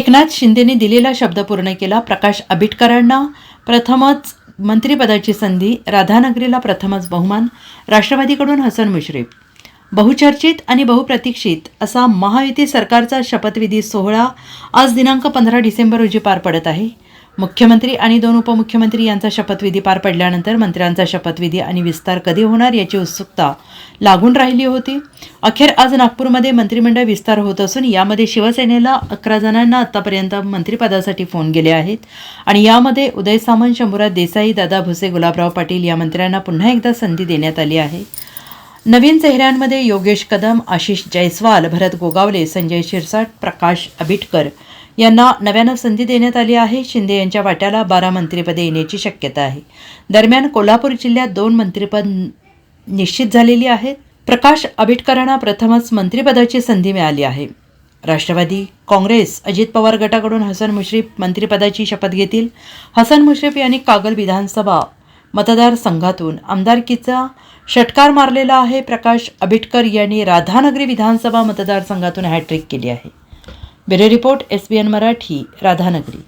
एकनाथ शिंदेने दिलेला शब्द पूर्ण केला प्रकाश आबिटकरांना. प्रथमच मंत्रिपदाची संधी राधानगरीला प्रथमच बहुमान राष्ट्रवादीकडून हसन मुश्रीफ. बहुचर्चित आणि बहुप्रतीक्षित असा महायुती सरकारचा शपथविधी सोहळा आज दिनांक पंधरा डिसेंबर रोजी पार पडत आहे. मुख्यमंत्री आणि दोन उपमुख्यमंत्री यांचा शपथविधी पार पडल्यानंतर मंत्र्यांचा शपथविधी आणि विस्तार कधी होणार याची उत्सुकता लागून राहिली होती. अखेर आज नागपूरमध्ये मंत्रिमंडळ विस्तार होत असून यामध्ये शिवसेनेला अकरा जणांना आत्तापर्यंत मंत्रिपदासाठी फोन गेले आहेत. आणि यामध्ये उदय सामंत शंभूराज देसाई दादा भुसे गुलाबराव पाटील या मंत्र्यांना पुन्हा एकदा संधी देण्यात आली आहे. नवीन चेहऱ्यांमध्ये योगेश कदम आशिष जयस्वाल भरत गोगावले संजय शिरसाट प्रकाश आबिटकर यांना नव्यानं संधी देण्यात आली आहे. शिंदे यांच्या वाट्याला बारा मंत्रिपदे येण्याची शक्यता आहे. दरम्यान कोल्हापूर जिल्ह्यात दोन मंत्रिपद निश्चित झालेली आहेत. प्रकाश आबिटकरांना प्रथमच मंत्रिपदाची संधी मिळाली आहे. राष्ट्रवादी काँग्रेस अजित पवार गटाकडून हसन मुश्रीफ मंत्रिपदाची शपथ घेतील. हसन मुश्रीफ यांनी कागल विधानसभा मतदारसंघातून आमदारकीचा षटकार मारलेला आहे. प्रकाश आबिटकर यांनी राधानगरी विधानसभा मतदारसंघातून हॅट्रिक केली आहे. Bureau report S B N Marathi Radhanagari.